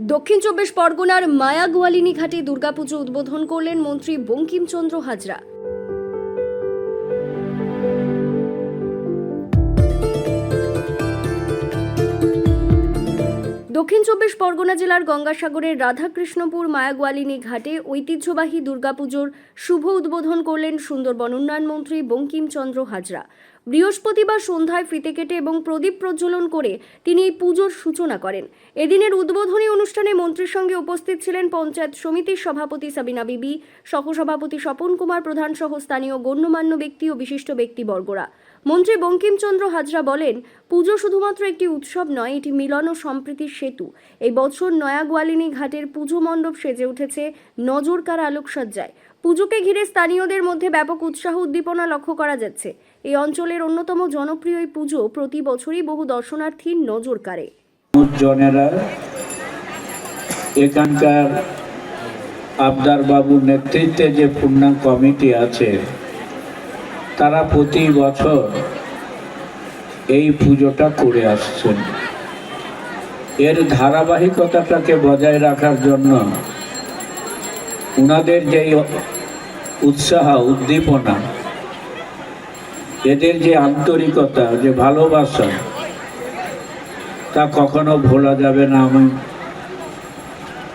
দক্ষিণ চব্বিশ পরগনার মায়া গোয়ালিনী ঘাটে দুর্গাপুজো উদ্বোধন করলেন মন্ত্রী বঙ্কিমচন্দ্র হাজরা। দক্ষিণ চব্বিশ পরগনা জেলার গঙ্গাসাগরের রাধাকৃষ্ণপুর মায়াগোয়ালিনী ঘাটে ঐতিহ্যবাহী দুর্গাপুজোর শুভ উদ্বোধন করলেন সুন্দরবন উন্নয়ন মন্ত্রী বঙ্কিমচন্দ্র হাজরা। বৃহস্পতিবার সন্ধ্যায় ফিতে কেটে এবং প্রদীপ প্রজ্বলন করে তিনি এই পুজোর সূচনা করেন। এদিনের উদ্বোধনী অনুষ্ঠানে মন্ত্রীর সঙ্গে উপস্থিত ছিলেন পঞ্চায়েত সমিতির সভাপতি সাবিনা বিবি, সহসভাপতি স্বপন কুমার প্রধান সহ স্থানীয় গণ্যমান্য ব্যক্তি ও বিশিষ্ট ব্যক্তিবর্গরা। মন্ত্রী বঙ্কিমচন্দ্র হাজরা বলেন, পুজো শুধুমাত্র একটি উৎসব নয়, এটি মিলন ও সম্প্রীতির সেতু। এই বছর নয়া গোয়ালিনী ঘাটের পুজো মণ্ডপ সেজে উঠেছে নজরকার আলোকসজ্জায়। পুজোকে ঘিরে স্থানীয়দের মধ্যে ব্যাপক উৎসাহ উদ্দীপনা লক্ষ্য করা যাচ্ছে। এই অঞ্চলের অন্যতম জনপ্রিয় এই পুজো প্রতি বছরই বহু দর্শনার্থীর নজর কাড়ে। এখানকার আবদার বাবুর নেতৃত্বে যে পূর্ণাঙ্গ কমিটি আছে, তারা প্রতি বছর এই পুজোটা করে আসছেন। এর ধারাবাহিকতাটাকে বজায় রাখার জন্য ওনাদের যেই উৎসাহ, উদ্দীপনা, এদের যে আন্তরিকতা, যে ভালোবাসা, তা কখনো ভোলা যাবে না আমি।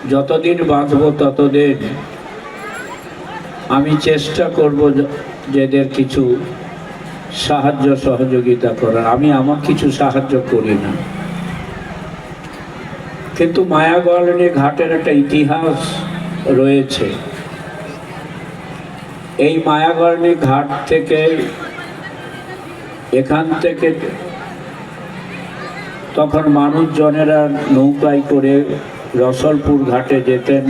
যতদিন বাঁচব ততদিন আমি চেষ্টা করব যে- যে এদের কিছু সাহায্য, সহযোগিতা করার। আমি আমার কিছু সাহায্য করি না। কিন্তু মায়াগলনী ঘাটের একটা ইতিহাস রয়েছে। এই মায়াগলনী ঘাট থেকে এখান থেকে তখন মানুষজনেরা নৌকায় করে রসলপুর ঘাটে যেতেন।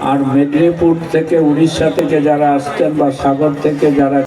আর মেদিনীপুর থেকে উড়িষ্যা থেকে যারা আসতেন বা সাগর থেকে যারা